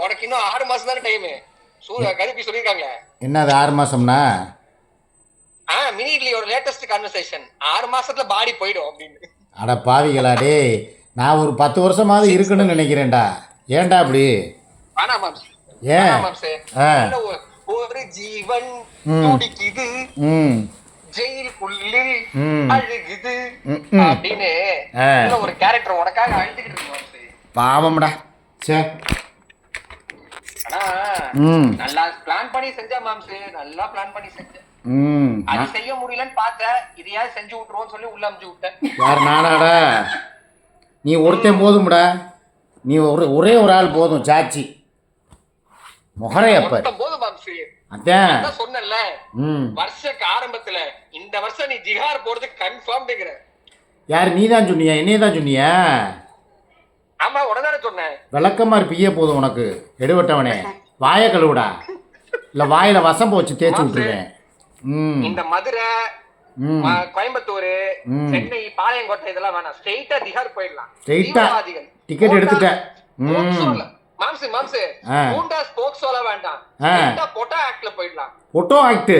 உனக்கு இன்னும் ஆறு மாசம் தானே டைம் சூரிய கருப்பி சொல்லியிருக்காங்களே. என்னது ஆறு மாசம்னா? ஆ மினி இட்லியோட லேட்டஸ்ட் கான்வர்சேஷன் ஆறு மாசத்துல பாடி போயிடும் அப்படின்னு. அட பாவிகளா நான் ஒரு பத்து வருஷமாவது இருக்குன்னு நினைக்கிறேன்டா. ஏன்டா அப்படி? வேணாம் மாம்ஸ் ஏன்? ஒ- ஒரு ஜீவன். துடிக்குது. ஜெயிலுக்குள்ளில். அழுகுது. அப்படின்னு ஒரு கேரக்டர் உனக்காக அழுதுகிட்டு இருக்கு பாவம்டா. சே. ஆனா நல்லா பிளான் பண்ணி செஞ்சா மாம்ஸ் நல்லா பிளான் பண்ணி செஞ்ச ம். அது செய்ய முடியலன்னு பார்த்தேன் இதையாவது செஞ்சு விட்டுருவோம்னு சொல்லி உள்ள அமுச்சு விட்டேன். யார் நானாடா? நீ ஒருத்தன் போதும்டா. நீ ஒரு ஒரே ஒரு ஆள் போதும் சாச்சி முகரையப்ப மொத்தம் போதும் மாம்ஸ் அதான் ம். வருஷக்கு ஆரம்பத்துல இந்த வருஷம் நீ ஜிஹார் போறதுக்கு கன்ஃபார்ம்டுங்கிற யார் நீ தான் சொன்னியா? என்னைய தான் சொன்னியா? ஆமா உடனே சொன்னேன். விளக்கமா இருப்பியே போதும் உனக்கு. எடுவட்டவனே வாயை கழுவுடா. இல்லை வாயில் வசம்ப வச்சு தேய்ச்சி விட்டுருவேன். இந்த மதுரை கோயம்புத்தூர். சென்னை பாளையங்கோட்டை இதெல்லாம் வேணாம். ஸ்ட்ரெயிட்டா திஹார் போயிடலாம். தீவிரவாதிகள். டிக்கெட் எடுத்துட்டேன் மாம்சு மாம்சு. ஆ. கூண்டாஸ் போக்சோல வேண்டாம். ஸ்ட்ரெயிட்டா பொட்டா ஆக்ட்ல போயிடலாம். ஃபோட்டோ ஆக்டு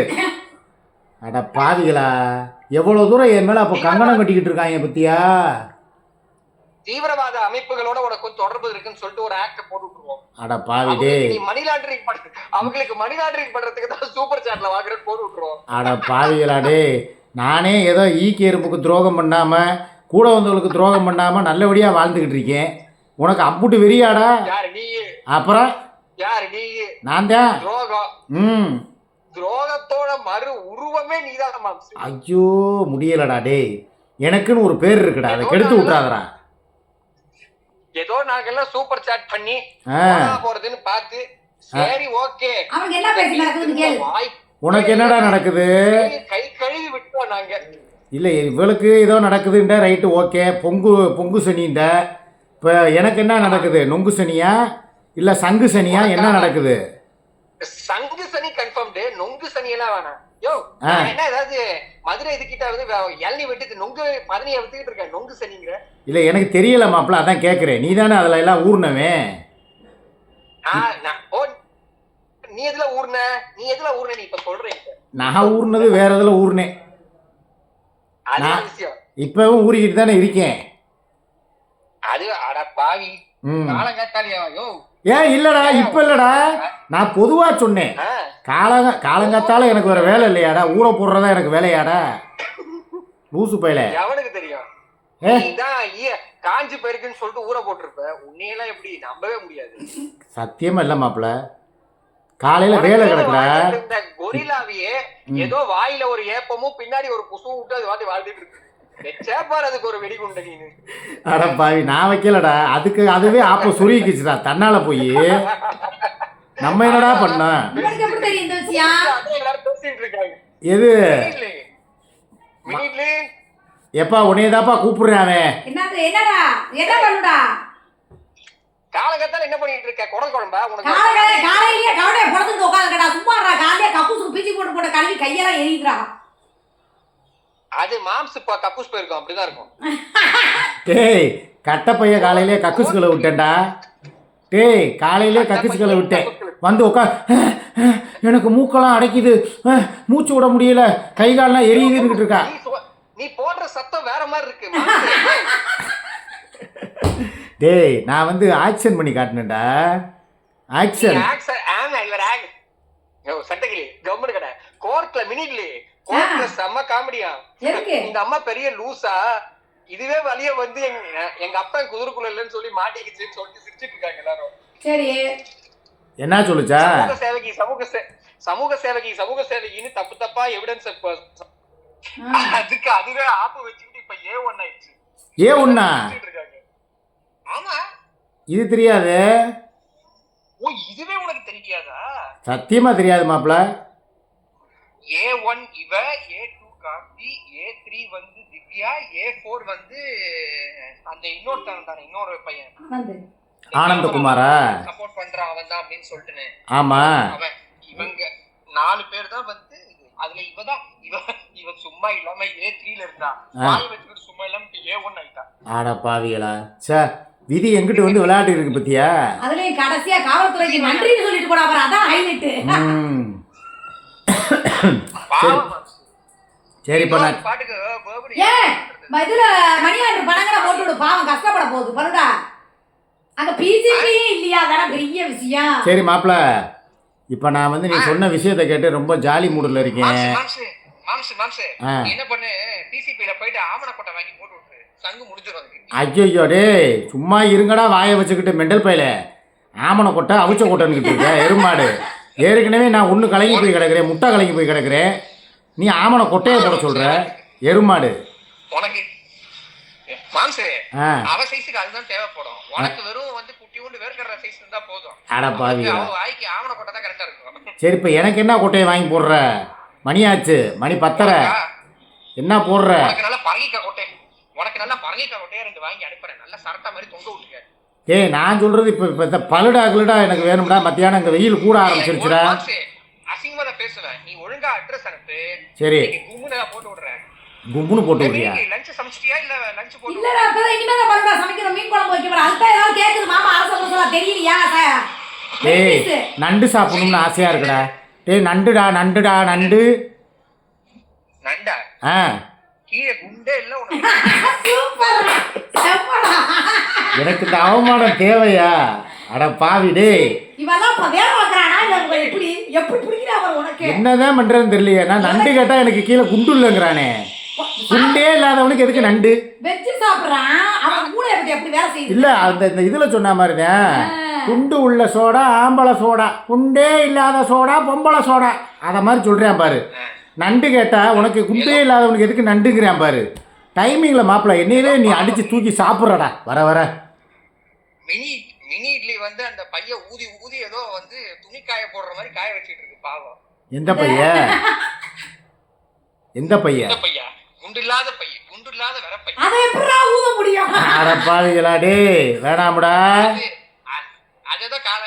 அட பாவிகளா. எவ்வளோ தூரம் என் மேலே அப்போ கங்கணம் கட்டிக்கிட்டு இருக்காங்க பத்தியா? தீவிரவாத அமைப்புகளோட உனக்கு தொடர்பு இருக்குன்னு சொல்லிட்டு ஒரு ஆக்ட போட்டு விட்டுருவோம். அட பாவி அவங்களுக்கு டேய் நீ மணி லாண்டரிங் பண்ற அவங்களுக்கு மணி லாண்டரிங் பண்றதுக்கு தான் சூப்பர் சாட்ல வாங்குறது போட்டு விட்டுருவோம். அட பாவிகளா டேய். நானே ஏதோ ஈக்கி எறும்புக்கு துரோகம் பண்ணாமல் கூட வந்தவங்களுக்கு துரோகம் பண்ணாமல் நல்லபடியாக வாழ்ந்துக்கிட்டு இருக்கேன். உனக்கு அம்புட்டு வெறியாடா? அப்புறம்? யாரு நீ? நான் தான். துரோகம். ம். துரோகத்தோட மறு உருவமே நீதான் ஐயோ முடியலடா டேய். எனக்குன்னு ஒரு பேர் இருக்குடா. அதை கெடுத்து விட்றாதடா ஏதோ நாங்கெல்லாம் சூப்பர் சாட் பண்ணி போறதுன்னு பார்த்து சரி ஓகே. உனக்கு என்னடா நடக்குது? கை கழுவி விட்டோம் நாங்க. இல்லை இவளுக்கு ஏதோ நடக்குதுன்ற ரைட்டு ஓகே பொங்கு பொங்கு சனின்ற. இப்போ எனக்கு என்ன நடக்குது? நொங்கு சனியா? இல்லை சங்கு சனியா? என்ன நடக்குது? சங்கு சனி கன்ஃபார்ம்டு நொங்கு சனி எல்லாம் வேணாம். என்ன ஏதாவது மதுரை இதுக்கிட்ட வந்து இளநீ வெட்டிட்டு நொங்கு பதனியை வித்துக்கிட்டு இருக்கேன். நொங்கு சனிங்கிற. இல்லை எனக்கு தெரியல மாப்பிள்ள அதான் கேட்குறேன் நீ தானே அதில் எல்லாம் ஊர்னவன் ஆ, நான் ஓ நீ எதுல ஊர்ன? நீ எதுல ஊர்ன? நீ இப்ப சொல்றீங்க நான் ஊர்னது வேற இதில் ஊர்னேன் இப்போவும் ஊறிக்கிட்டு தானே இருக்கேன். அது அட பாவி. காலங்காத்தாலியா? யோ ஏன் இல்லைடா இப்போ இல்லைடா? நான் பொதுவாக சொன்னேன். காலங்க காலங்காத்தால எனக்கு வேற வேலை இல்லையாடா? ஊற போடுறதா எனக்கு வேலையாடா? லூசு பையல. எவனுக்கு தெரியும்? ஏ. காஞ்சி போயிருக்குன்னு சொல்லிட்டு ஊற போட்டிருப்ப. உன்னையெல்லாம் எப்படி? நம்பவே முடியாது. சத்தியமா இல்லை மாப்பிள்ள. காலையில வேலை கிடக்குடா. இந்த கொரில்லாவையே ஏதோ வாயில ஒரு ஏப்பமும் பின்னாடி ஒரு புசுவும் விட்டு அது வாட்டி வாழ்ந்துட்டு இருக்கு. அட பாவி நான் வைக்கலடா. அதுக்கு அதுவே ஆப்ப சுருகிக்குச்சுடா. தன்னால போய். நம்ம என்னடா இருக்காங்க. எது? எப்பா உன்னையதாப்பா கூப்பிடுறேன் அவன். என்னது என்னடா? என்ன பண்ணுடா? காலகத்தால என்ன பண்ணிட்டு இருக்க? குடல் குழம்பா? உனக்கு காலையில காலையிலேயே கவலையை படுத்துட்டு உட்காந்துக்கடா. சும்மாடா காலையிலே கக்கூசுக்கு பிச்சு போட்டு போட்ட கழுவி கையெல்லாம் எரியுதுடா. அது மாம்ஸ் இப்ப கக்கூஸ் போயிருக்கும் அப்படிதான் இருக்கும். டேய் கட்ட பைய காலையிலே கக்குசுகளை விட்டேன்டா. டேய் காலையிலே கக்குசுகளை விட்டேன். வந்து உட்கா எனக்கு மூக்கெல்லாம் அடைக்குது. மூச்சு விட முடியல. கை கால்லாம் எரியுதுன்னு இருக்கா. நீ போடுற சத்தம் வேற மாதிரி இருக்கு. டேய் நான் வந்து ஆக்ஷன் பண்ணி காட்டினேன்டா. ஆக்ஷன் ஆக்ச- ஆமா, இவர் ஆக்- சட்டகிளி கவர்மெண்ட் கடை. கோர்ட்ல மினிட்லி கோர்ட்ல செம்ம காமெடியா. இந்த அம்மா பெரிய லூசா. இதுவே வழிய வந்து எங்க எங்க அப்பா குதிரைக்குள்ள இல்லைன்னு சொல்லி மாட்டிக்கிச்சுன்னு சொல்லிட்டு சிரிச்சிட்டு இருக்காங்க எல்லாரும். சரி. என்ன சொல்லுச்சா? சமூக சேவகி சமூக சமூக சேவகி சமூக சேவகின்னு தப்பு தப்பா எவிடன்ஸ். அதுக்கு அதுவே ஆப்பு வச்சுக்கிட்டு இப்ப ஏ ஒன் ஆயிடுச்சு. ஏ இருக்காங்க. ஆமா. இது தெரியாது? ஓ இதுவே உனக்கு தெரியாதா? சத்தியமா தெரியாது மாப்பிள ஏ ஒன் இவ A two Karthi A three வந்து திவ்யா ஏ ஃபோர் வந்து அந்த இன்னொருத்தன் தானே இன்னொரு பையன். ஆனந்து. ஆனந்தகுமாரா சப்போர்ட் பண்றான் அவன் தான் அப்படின்னு சொல்லிட்டுனே. ஆமா. அவன் இவங்க நாலு பேர் தான் வந்து அதுல இவதான் இவ இவ சும்மா இல்லாம ஏ த்ரீல இருந்தா. ஆ. வாய் வச்சுக்கிட்டு சும்மா இல்லாம ஏ ஒன் ஆயிட்டா. ஆட பாவிகளா. சே விதி எங்கிட்டு வந்து விளையாட்டு இருக்கு பத்தியா? அதுலயும் கடைசியா காவல்துறைக்கு நன்றின்னு சொல்லிட்டு போனா அப்புறம் அதான் ஹைலைட் ம் பாவம் மாம்சு. சரி இப்போ நான் இதுல மணியாண்டு பணங்களை போட்டு விடு. பாவம் கஷ்டப்பட போகுது. பருடா அங்க பிஜிபி இல்லையா? அதான பெரிய விஷயம். சரி மாப்பிள. இப்போ நான் வந்து நீ சொன்ன விஷயத்தை கேட்டு ரொம்ப ஜாலி மூடில் இருக்கேன். மாம்சு, மாம்சு, மாம்சு, மாம்சு. ஆ. நீ என்ன பண்ணு? TCP ல போயிட்டு ஆமணக்கொட்டை வாங்கி போட்டு விட்டுரு. சங்கு முடிஞ்சிரும் அதுக்கு. ஐயோ டேய். சும்மா இருங்கடா வாயை வச்சுக்கிட்டு மெண்டல் பையில. ஆமணை கொட்டை அவிச்ச கொட்டைன்னுக்கிட்டு இருக்க. எருமாடு. ஏற்கனவே நான் ஒன்று கலங்கி போய் கிடக்கிறேன் முட்டை கலங்கி போய் கிடக்கிறேன். நீ ஆமணை கொட்டையை போட சொல்கிற எருமாடு. உனக்கு அவ சைஸுக்கு அதுதான் தேவைப்படும். உனக்கு வெறும் வந்து குட்டியோண்டு வேர்க்கற சைஸ் இருந்தா போதும். அட. அவ வாய்க்கு ஆமணக்கொட்டை தான் கரெக்டா இருக்கும். சரி இப்போ எனக்கு என்ன கொட்டையை வாங்கி போடுற? மணியாச்சு மணி பத்தரை. என்ன போடுற? உனக்கு நல்ல கொட்டை. உனக்கு நல்ல பரங்கிக்காய் கொட்டையை ரெண்டு வாங்கி அனுப்புறேன். நல்ல சரட்டா மாதிரி தொங்க விட்டுக்க ஏய் நான் சொல்கிறது இப்போ இப்போ இந்த பழுடா கிளுடா எனக்கு வேணும்டா. மத்தியானம் இங்கே வெயில் கூட ஆரம்பிச்சிருச்சுடா. மாம்சு, அசிங்கமா தான் பேசுவேன். நீ ஒழுங்கா அட்ரஸ் அனுப்பு. சரி. கும்முன்னு போட்டு விடுறேன். கும்புன்னு போட்டு விட்றியா? லஞ்ச் சமைச்சிட்டியா? இல்ல லஞ்ச் போட்டு இல்லடா இப்பதான் இனிமே தான் பருடா சமைக்கணும். மீன் குழம்பு வைக்க போறேன். அதுதான் ஏதாவது கேக்குது. மாமா அரச புதுசா தெரியலையா ச- டேய். நண்டு சாப்பிடணும்னு ஆசையாக இருக்குடா. டேய் நண்டுடா நண்டுடா நண்டு. நண்டா? ஆ. கீழே குண்டே இல்ல உனக்கு. சூப்பர். செம்மடா எனக்கு இந்த அவமானம் தேவையா? அட பாவி டேய். இவெல்லாம் இப்ப வேலை பார்க்கறானா இல்ல உங்க எப்படி? எப்படி பிடிக்கிறா அவர் உனக்கு? என்னதான் பண்றேன்னு தெரியலையே. நான் நண்டு கேட்டா எனக்கு கீழே குண்டு இல்லைங்கிறானே. குண்டே இல்லாதவனுக்கு எதுக்கு நண்டு? இல்ல அந்த இந்த இதுல சொன்ன மாதிரிதான். குண்டு உள்ள சோடா ஆம்பளை சோடா குண்டே இல்லாத சோடா பொம்பளை சோடா. அத மாதிரி சொல்றேன் பாரு. நண்டு கேட்டா உனக்கு குண்டே இல்லாதவனுக்கு எதுக்கு நண்டுங்கிறேன் பாரு. டைமிங்ல மாப்பிள்ள என்னையவே நீ அடிச்சு தூக்கி சாப்பிட்றடா. வர வர. மினி மினி இட்லி வந்து அந்த பைய ஊதி ஊதி ஏதோ வந்து துணி காய போடுற மாதிரி காய வச்சிட்டு இருக்கு பாவம். எந்த பைய? எந்த பைய? இந்த பையா? குண்டு இல்லாத பைய குண்டு இல்லாத வர பைய அதை எப்படிடா ஊத முடியும்? அட பாவிகளா டேய் வேணாமுடா. அதுதான் கால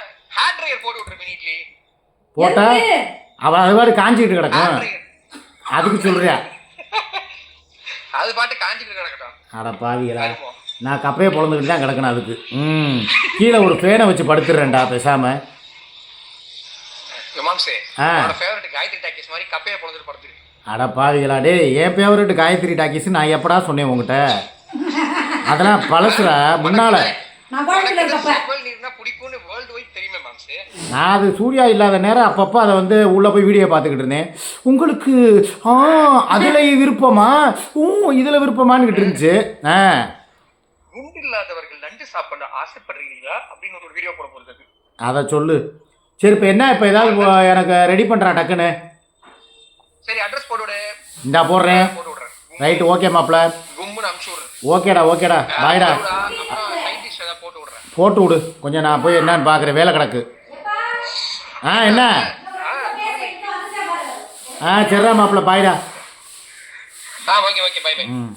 ட்ரையர் போட்டு விட்டுரு மினி இட்லி. போட்டா? அவன் அது மாதிரி காஞ்சிக்கிட்டு ஹேர் கிடக்கும் அதுக்கு சொல்றியா? அது பாட்டு காஞ்சிட்டு கிடக்கட்டும் அட கருமம். நான் கப்பையை பொழந்துக்கிட்டு தான் கிடக்கணும் அதுக்கு. ம். கீழே ஒரு ஃபேனை வச்சு படுத்துடுறேன்டா பேசாம. அட பாவிகளா டேய் என் ஃபேவரட் காயத்ரி டாக்கிஸ் நான் எப்படா சொன்னேன் உங்ககிட்ட அதெல்லாம் பழசுடா முன்னால. நான் அது சூர்யா இல்லாத நேரம் அப்பப்போ அதை வந்து உள்ளே போய் வீடியோ பார்த்துக்கிட்டு இருந்தேன். உங்களுக்கு ஆ அதில் விருப்பமா? ஊ இதில் விருப்பமானுக்கிட்டு இருந்துச்சு. ஆ. குண்டு இல்லாதவர்கள் நண்டு சாப்பிட ஆசைப்படுறீங்களா? அப்படின்னு ஒரு வீடியோ போட போறது அதை. சொல்லு. சரி இப்போ என்ன? இப்போ ஏதாவது எனக்கு ரெடி பண்ணுறான் டக்குன்னு. சரி அட்ரஸ் போட்டு இந்தா போடுறேன். போட்டு விடுறேன். ரைட்டு ஓகே மாப்பிள. கும்முன்னு விடுறேன். ஓகேடா ஓகேடா. பாய்டா போட்டு விடு. கொஞ்சம் நான் போய் என்னன்னு பார்க்குறேன். வேலை கிடக்கு. ஆ என்ன? ஆ சரிடா மாப்பிள பாய்டா ஆ ஓகே ஓகே பை பை ம்.